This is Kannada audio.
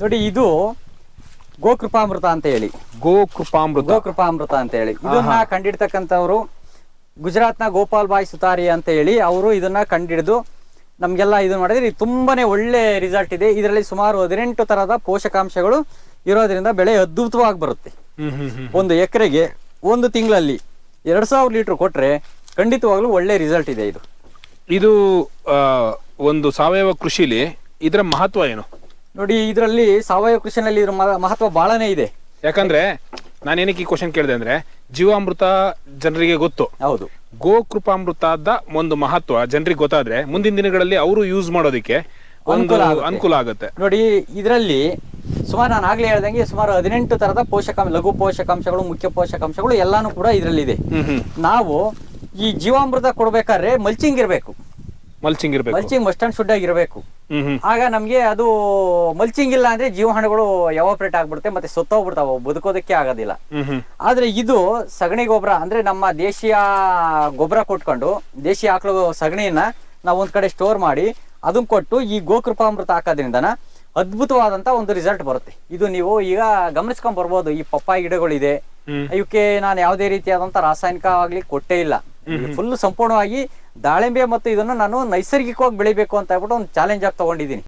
ನೋಡಿ ಇದು ಗೋಕೃಪಾಮೃತ ಅಂತ ಹೇಳಿ. ಗೋಕೃಪಾಮೃತ. ಗೋಕೃಪಾಮೃತ ಅಂತ ಹೇಳಿ. ಇದನ್ನ ಕಂಡಿಡ್ತಕ್ಕಂಥವ್ರು ಗುಜರಾತ್ನ ಗೋಪಾಲ್ ಬಾಯ್ ಸುತಾರಿ ಅಂತ ಹೇಳಿ ಅವರು ಇದನ್ನ ಕಂಡಿಡಿದು ನಮ್ಗೆಲ್ಲ ಇದು ಮಾಡಿದ್ರೆ ತುಂಬಾನೇ ಒಳ್ಳೆ ರಿಸಲ್ಟ್ ಇದೆ. ಇದರಲ್ಲಿ ಸುಮಾರು ಹದಿನೆಂಟು ತರಹದ ಪೋಷಕಾಂಶಗಳು ಇರೋದ್ರಿಂದ ಬೆಳೆ ಅದ್ಭುತವಾಗಿ ಬರುತ್ತೆ. ಒಂದು ಎಕರೆಗೆ ಒಂದು ತಿಂಗಳಲ್ಲಿ ಎರಡ್ ಸಾವಿರ ಲೀಟರ್ ಕೊಟ್ರೆ ಖಂಡಿತವಾಗ್ಲೂ ಒಳ್ಳೆ ರಿಸಲ್ಟ್ ಇದೆ ಇದು. ಇದು ಒಂದು ಸಾವಯವ ಕೃಷಿಲಿ ಇದರ ಮಹತ್ವ ಏನು? ನೋಡಿ ಇದರಲ್ಲಿ ಸಾವಯವ ಕೃಷಿನಲ್ಲಿ ಇದ್ರ ಮಹತ್ವ ಬಹಳನೇ ಇದೆ. ಯಾಕಂದ್ರೆ ನಾನು ಏನಕ್ಕೆ ಈ ಕ್ವಶನ್ ಕೇಳಿದೆ ಅಂದ್ರೆ ಜೀವಾಮೃತ ಜನರಿಗೆ ಗೊತ್ತು. ಹೌದು. ಗೋಕೃಪಾಮೃತದ ಒಂದು ಮಹತ್ವ ಜನರಿಗೆ ಗೊತ್ತಾದ್ರೆ ಮುಂದಿನ ದಿನಗಳಲ್ಲಿ ಅವರು ಯೂಸ್ ಮಾಡೋದಕ್ಕೆ ಒಂದು ಅನುಕೂಲ ಆಗುತ್ತೆ. ಅನುಕೂಲ ಆಗುತ್ತೆ. ನೋಡಿ ಇದರಲ್ಲಿ ಸುಮಾರು ನಾನು ಆಗ್ಲೇ ಹೇಳ್ದಂಗೆ ಸುಮಾರು ಹದಿನೆಂಟು ತರದ ಪೋಷಕಾಂಶ ಲಘು ಪೋಷಕಾಂಶಗಳು ಮುಖ್ಯ ಪೋಷಕಾಂಶಗಳು ಎಲ್ಲಾನು ಕೂಡ ಇದರಲ್ಲಿದೆ. ಹ್ಮ್ ಹ್ಮ್. ನಾವು ಈ ಜೀವಾಮೃತ ಕೊಡ್ಬೇಕಾದ್ರೆ ಮಲ್ಚಿಂಗ್ ಇರಬೇಕು. ಮಲ್ಚಿಂಗ್ ಇರ್ಬೇಕು. ಮಲ್ಚಿಂಗ್ ಮಸ್ಟ್ ಅಂಡ್ ಶುಡ್ ಆಗಿರಬೇಕು. ಆಗ ನಮ್ಗೆ ಅದು ಮಲ್ಚಿಂಗ್ ಇಲ್ಲ ಅಂದ್ರೆ ಜೀವಹಣಗಳು ಎವಾಪ್ರೇಟ್ ಆಗ್ಬಿಡುತ್ತೆ ಮತ್ತೆ ಸುತ್ತೋಗ್ಬಿಡ್ತಾವ ಬದುಕೋದಕ್ಕೆ ಆಗೋದಿಲ್ಲ. ಆದ್ರೆ ಇದು ಸಗಣಿ ಗೊಬ್ಬರ ಅಂದ್ರೆ ನಮ್ಮ ದೇಶೀಯ ಗೊಬ್ಬರ ಕೊಟ್ಕೊಂಡು ದೇಶೀಯ ಆಕಳು ಸಗಣಿಯನ್ನ ನಾವು ಒಂದ್ ಕಡೆ ಸ್ಟೋರ್ ಮಾಡಿ ಅದನ್ನ ಕೊಟ್ಟು ಈ ಗೋಕೃಪಾಮೃತ ಹಾಕೋದ್ರಿಂದನ ಅದ್ಭುತವಾದಂತ ಒಂದು ರಿಸಲ್ಟ್ ಬರುತ್ತೆ. ಇದು ನೀವು ಈಗ ಗಮನಿಸ್ಕೊಂಡ್ ಬರ್ಬೋದು ಈ ಪಪ್ಪಾಯಿ ಗಿಡಗಳಿದೆ. ಇವಕ್ಕೆ ನಾನು ಯಾವುದೇ ರೀತಿಯಾದಂತ ರಾಸಾಯನಿಕವಾಗ್ಲಿ ಕೊಟ್ಟೇ ಇಲ್ಲ. ಫುಲ್ ಸಂಪೂರ್ಣವಾಗಿ ದಾಳಿಂಬೆ ಮತ್ತು ಇದನ್ನು ನಾನು ನೈಸರ್ಗಿಕವಾಗಿ ಬೆಳಿಬೇಕು ಅಂತ ಹೇಳ್ಬಿಟ್ಟು ಒಂದು ಚಾಲೆಂಜ್ ಆಗಿ ತಗೊಂಡಿದ್ದೀನಿ.